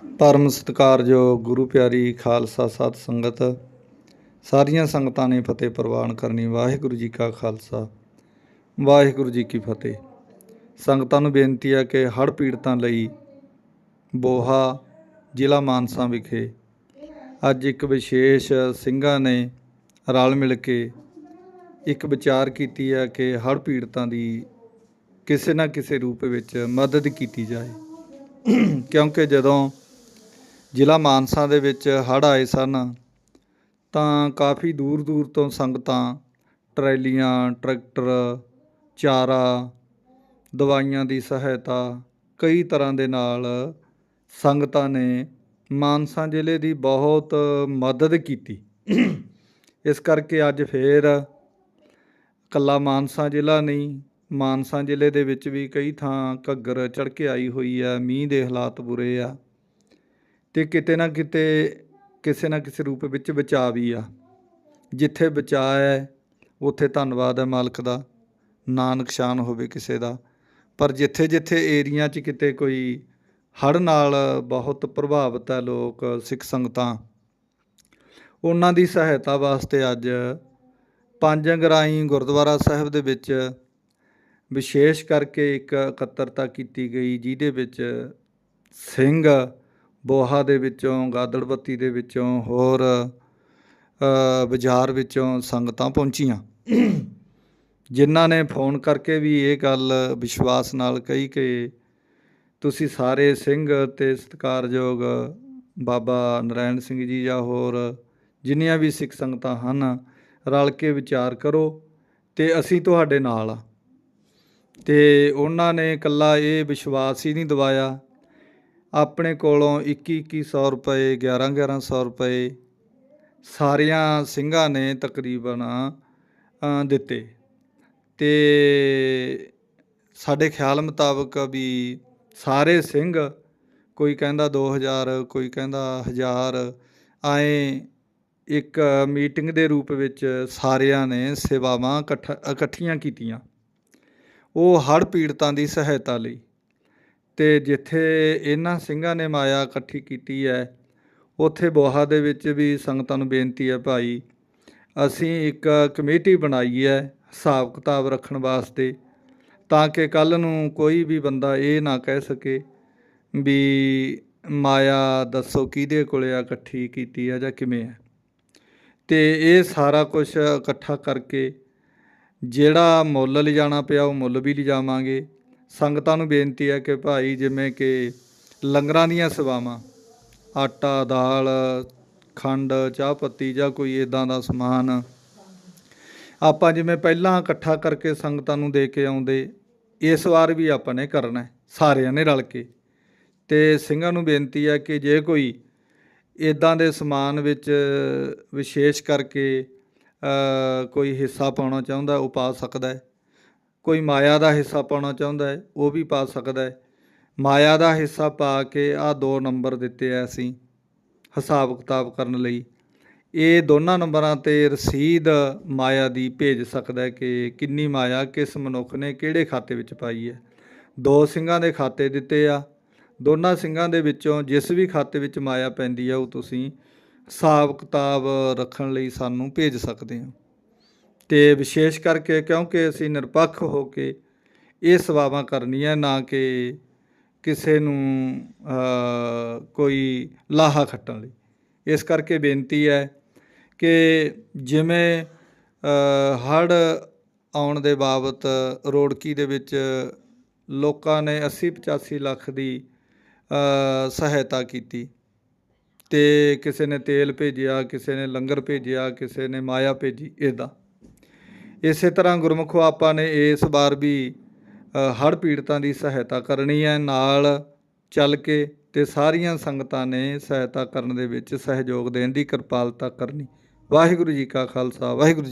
ਧਰਮ ਸਤਿਕਾਰਯੋਗ ਗੁਰੂ ਪਿਆਰੀ ਖਾਲਸਾ ਸਤ ਸੰਗਤ, ਸਾਰੀਆਂ ਸੰਗਤਾਂ ਨੇ ਫਤਿਹ ਪ੍ਰਵਾਨ ਕਰਨੀ ਵਾਹਿਗੁਰੂ ਜੀ ਕਾ ਖਾਲਸਾ, ਵਾਹਿਗੁਰੂ ਜੀ ਕੀ ਫਤਿਹ। ਸੰਗਤਾਂ ਨੂੰ ਬੇਨਤੀ ਹੈ ਕਿ ਹੜ੍ਹ ਪੀੜਤਾਂ ਲਈ ਬੋਹਾ ਜ਼ਿਲ੍ਹਾ ਮਾਨਸਾ ਵਿਖੇ ਅੱਜ ਇੱਕ ਵਿਸ਼ੇਸ਼ ਸਿੰਘਾਂ ਨੇ ਰਲ ਮਿਲ ਕੇ ਇੱਕ ਵਿਚਾਰ ਕੀਤੀ ਹੈ ਕਿ ਹੜ੍ਹ ਪੀੜਤਾਂ ਦੀ ਕਿਸੇ ਨਾ ਕਿਸੇ ਰੂਪ ਵਿੱਚ ਮਦਦ ਕੀਤੀ ਜਾਏ। ਕਿਉਂਕਿ ਜਦੋਂ ਜ਼ਿਲ੍ਹਾ ਮਾਨਸਾ ਦੇ ਵਿੱਚ ਹੜ੍ਹ ਆਏ ਸਨ, ਤਾਂ ਕਾਫੀ ਦੂਰ ਦੂਰ ਤੋਂ ਸੰਗਤਾਂ ਟਰੈਲੀਆਂ, ਟਰੈਕਟਰ, ਚਾਰਾ, ਦਵਾਈਆਂ ਦੀ ਸਹਾਇਤਾ ਕਈ ਤਰ੍ਹਾਂ ਦੇ ਨਾਲ ਸੰਗਤਾਂ ਨੇ ਮਾਨਸਾ ਜ਼ਿਲ੍ਹੇ ਦੀ ਬਹੁਤ ਮਦਦ ਕੀਤੀ। ਇਸ ਕਰਕੇ ਅੱਜ ਫੇਰ ਕੱਲਾ ਮਾਨਸਾ ਜ਼ਿਲ੍ਹਾ ਨਹੀਂ, ਮਾਨਸਾ ਜ਼ਿਲ੍ਹੇ ਦੇ ਵਿੱਚ ਵੀ ਕਈ ਥਾਂ ਘੱਗਰ ਚੜ੍ਹ ਕੇ ਆਈ ਹੋਈ ਆ ਮੀਂਹ ਦੇ ਹਾਲਾਤ ਬੁਰੇ ਆ। ਅਤੇ ਕਿਤੇ ਨਾ ਕਿਤੇ ਕਿਸੇ ਨਾ ਕਿਸੇ ਰੂਪ ਵਿੱਚ ਬਚਾਅ ਵੀ ਆ। ਜਿੱਥੇ ਬਚਾਅ ਹੈ, ਉੱਥੇ ਧੰਨਵਾਦ ਹੈ ਮਾਲਕ ਦਾ ਨਾ ਨੁਕਸਾਨ ਹੋਵੇ ਕਿਸੇ ਦਾ। ਪਰ ਜਿੱਥੇ ਜਿੱਥੇ ਏਰੀਆ 'ਚ ਕਿਤੇ ਕੋਈ ਹੜ੍ਹ ਨਾਲ ਬਹੁਤ ਪ੍ਰਭਾਵਿਤ ਹੈ ਲੋਕ, ਸਿੱਖ ਸੰਗਤਾਂ, ਉਹਨਾਂ ਦੀ ਸਹਾਇਤਾ ਵਾਸਤੇ ਅੱਜ ਪੰਜ ਅੰਗਰਾਈ ਗੁਰਦੁਆਰਾ ਸਾਹਿਬ ਦੇ ਵਿੱਚ ਵਿਸ਼ੇਸ਼ ਕਰਕੇ ਇੱਕ ਇਕੱਤਰਤਾ ਕੀਤੀ ਗਈ, ਜਿਹਦੇ ਵਿੱਚ ਸਿੰਘ ਬੋਹਾ ਦੇ ਵਿੱਚੋਂ ਗਾਦੜਬੱਤੀ ਦੇ ਵਿੱਚੋਂ, ਹੋਰ ਬਾਜ਼ਾਰ ਵਿੱਚੋਂ ਸੰਗਤਾਂ ਪਹੁੰਚੀਆਂ। ਜਿਨ੍ਹਾਂ ਨੇ ਫੋਨ ਕਰਕੇ ਵੀ ਇਹ ਗੱਲ ਵਿਸ਼ਵਾਸ ਨਾਲ ਕਹੀ ਕਿ ਤੁਸੀਂ ਸਾਰੇ ਸਿੰਘ ਤੇ ਸਤਿਕਾਰਯੋਗ ਬਾਬਾ ਨਰਾਇਣ ਸਿੰਘ ਜੀ ਜਾਂ ਹੋਰ ਜਿੰਨੀਆਂ ਵੀ ਸਿੱਖ ਸੰਗਤਾਂ ਹਨ, ਰਲ ਕੇ ਵਿਚਾਰ ਕਰੋ ਤੇ ਅਸੀਂ ਤੁਹਾਡੇ ਨਾਲ ਆ। ਤੇ ਉਹਨਾਂ ਨੇ ਇਕੱਲਾ ਇਹ ਵਿਸ਼ਵਾਸ ਹੀ ਨਹੀਂ ਦਵਾਇਆ ਆਪਣੇ ਕੋਲੋਂ 21-2100 ਰੁਪਏ 11-1100 ਰੁਪਏ ਸਾਰਿਆਂ ਸਿੰਘਾਂ ਨੇ ਤਕਰੀਬਨ ਦਿੱਤੇ। ਤੇ ਸਾਡੇ ਖਿਆਲ ਮੁਤਾਬਕ ਵੀ ਸਾਰੇ ਸਿੰਘ ਕੋਈ ਕਹਿੰਦਾ 2000 ਕੋਈ ਕਹਿੰਦਾ 1000 ਆਏ ਇੱਕ ਮੀਟਿੰਗ ਦੇ ਰੂਪ ਵਿੱਚ ਸਾਰਿਆਂ ਨੇ ਸੇਵਾਵਾਂ ਇਕੱਠ, ਇਕੱਠੀਆਂ ਕੀਤੀਆਂ। ਉਹ ਹੜ੍ਹ ਪੀੜਤਾਂ ਦੀ ਸਹਾਇਤਾ ਲਈ। ਤੇ ਜਿੱਥੇ ਇਹਨਾਂ ਸਿੰਘਾਂ ਨੇ ਮਾਇਆ ਇਕੱਠੀ ਕੀਤੀ ਹੈ, ਉੱਥੇ ਬੋਹਾ ਦੇ ਵਿੱਚ ਵੀ ਸੰਗਤਾਂ ਨੂੰ ਬੇਨਤੀ ਹੈ ਭਾਈ, ਅਸੀਂ ਇੱਕ ਕਮੇਟੀ ਬਣਾਈ ਹੈ ਹਿਸਾਬ ਕਿਤਾਬ ਰੱਖਣ ਵਾਸਤੇ, ਤਾਂ ਕਿ ਕੱਲ ਨੂੰ ਕੋਈ ਵੀ ਬੰਦਾ ਇਹ ਨਾ ਕਹਿ ਸਕੇ ਵੀ ਮਾਇਆ ਦੱਸੋ ਕਿਹਦੇ ਕੋਲੇ ਆ ਇਕੱਠੀ ਕੀਤੀ ਆ ਜਾਂ ਕਿਵੇਂ ਹੈ। ਤੇ ਇਹ ਸਾਰਾ ਕੁਝ ਇਕੱਠਾ ਕਰਕੇ ਜਿਹੜਾ ਮੁੱਲ ਲਿਜਾਣਾ ਪਿਆ ਉਹ ਮੁੱਲ ਵੀ ਲਿਜਾਵਾਂਗੇ। ਸੰਗਤਾਂ ਨੂੰ ਬੇਨਤੀ ਹੈ ਕਿ ਭਾਈ ਜਿਵੇਂ ਕਿ ਲੰਗਰਾਂ ਦੀਆਂ ਸੇਵਾਵਾਂ, ਆਟਾ, ਦਾਲ, ਖੰਡ, ਚਾਹ ਪੱਤੀ ਜਾਂ ਕੋਈ ਇਦਾਂ ਦਾ ਸਮਾਨ, ਆਪਾਂ ਜਿਵੇਂ ਪਹਿਲਾਂ ਇਕੱਠਾ ਕਰਕੇ ਸੰਗਤਾਂ ਨੂੰ ਦੇ ਕੇ ਆਉਂਦੇ, ਇਸ ਵਾਰ ਵੀ ਆਪਾਂ ਨੇ ਕਰਨਾ ਸਾਰਿਆਂ ਨੇ ਰਲ ਕੇ। ਤੇ ਸਿੰਘਾਂ ਨੂੰ ਬੇਨਤੀ ਹੈ ਕਿ ਜੇ ਕੋਈ ਇਦਾਂ ਦੇ ਸਮਾਨ ਵਿੱਚ ਵਿਸ਼ੇਸ਼ ਕਰਕੇ ਕੋਈ ਹਿੱਸਾ ਪਾਉਣਾ ਚਾਹੁੰਦਾ ਉਹ ਪਾ ਸਕਦਾ ਹੈ। ਕੋਈ ਮਾਇਆ ਦਾ ਹਿੱਸਾ ਪਾਉਣਾ ਚਾਹੁੰਦਾ ਹੈ, ਉਹ ਵੀ ਪਾ ਸਕਦਾ ਹੈ। ਮਾਇਆ ਦਾ ਹਿੱਸਾ ਪਾ ਕੇ ਆ ਦੋ ਨੰਬਰ ਦਿੱਤੇ ਆ ਅਸੀਂ, ਹਿਸਾਬ ਕਿਤਾਬ ਕਰਨ ਲਈ। ਇਹ ਦੋਨਾਂ ਨੰਬਰਾਂ ਤੇ ਰਸੀਦ ਮਾਇਆ ਦੀ ਭੇਜ ਸਕਦਾ ਹੈ ਕਿ ਕਿੰਨੀ ਮਾਇਆ ਕਿਸ ਮਨੁੱਖ ਨੇ ਕਿਹੜੇ ਖਾਤੇ ਵਿੱਚ ਪਾਈ ਹੈ। ਦੋ ਸਿੰਘਾਂ ਦੇ ਖਾਤੇ ਦਿੱਤੇ ਆ। ਦੋਨਾਂ ਸਿੰਘਾਂ ਦੇ ਵਿੱਚੋਂ ਜਿਸ ਵੀ ਖਾਤੇ ਵਿੱਚ ਮਾਇਆ ਪੈਂਦੀ ਆ, ਉਹ ਤੁਸੀਂ ਹਿਸਾਬ ਕਿਤਾਬ ਰੱਖਣ ਲਈ ਸਾਨੂੰ ਭੇਜ ਸਕਦੇ ਹੋ। ਤੇ ਵਿਸ਼ੇਸ਼ ਕਰਕੇ ਕਿਉਂਕਿ ਅਸੀਂ ਨਿਰਪੱਖ ਹੋ ਕੇ ਇਹ ਸੇਵਾਵਾਂ ਕਰਨੀਆਂ, ਨਾ ਕਿ ਕਿਸੇ ਨੂੰ ਕੋਈ ਲਾਹਾ ਖੱਟਣ ਲਈ। ਇਸ ਕਰਕੇ ਬੇਨਤੀ ਹੈ ਕਿ ਜਿਵੇਂ ਹੜ ਆਉਣ ਦੇ ਬਾਬਤ ਰੋੜਕੀ ਦੇ ਵਿੱਚ ਲੋਕਾਂ ਨੇ 80 85 ਲੱਖ ਦੀ ਸਹਾਇਤਾ ਕੀਤੀ ਤੇ ਕਿਸੇ ਨੇ ਤੇਲ ਭੇਜਿਆ, ਕਿਸੇ ਨੇ ਲੰਗਰ ਭੇਜਿਆ, ਕਿਸੇ ਨੇ ਮਾਇਆ ਭੇਜੀ ਇਦਾਂ ਇਸੇ ਤਰ੍ਹਾਂ ਗੁਰਮੁਖੋ ਆਪਾਂ ਨੇ ਇਸ ਵਾਰ ਵੀ ਹੜ ਪੀੜਤਾਂ ਦੀ ਸਹਾਇਤਾ ਕਰਨੀ ਹੈ, ਨਾਲ ਚੱਲ ਕੇ ਤੇ ਸਾਰੀਆਂ ਸੰਗਤਾਂ ਨੇ ਸਹਾਇਤਾ ਕਰਨ ਦੇ ਵਿੱਚ ਸਹਿਯੋਗ ਦੇਣ ਦੀ ਕਿਰਪਾਲਤਾ ਕਰਨੀ। ਵਾਹਿਗੁਰੂ ਜੀ ਕਾ ਖਾਲਸਾ, ਵਾਹਿਗੁਰੂ ਜੀ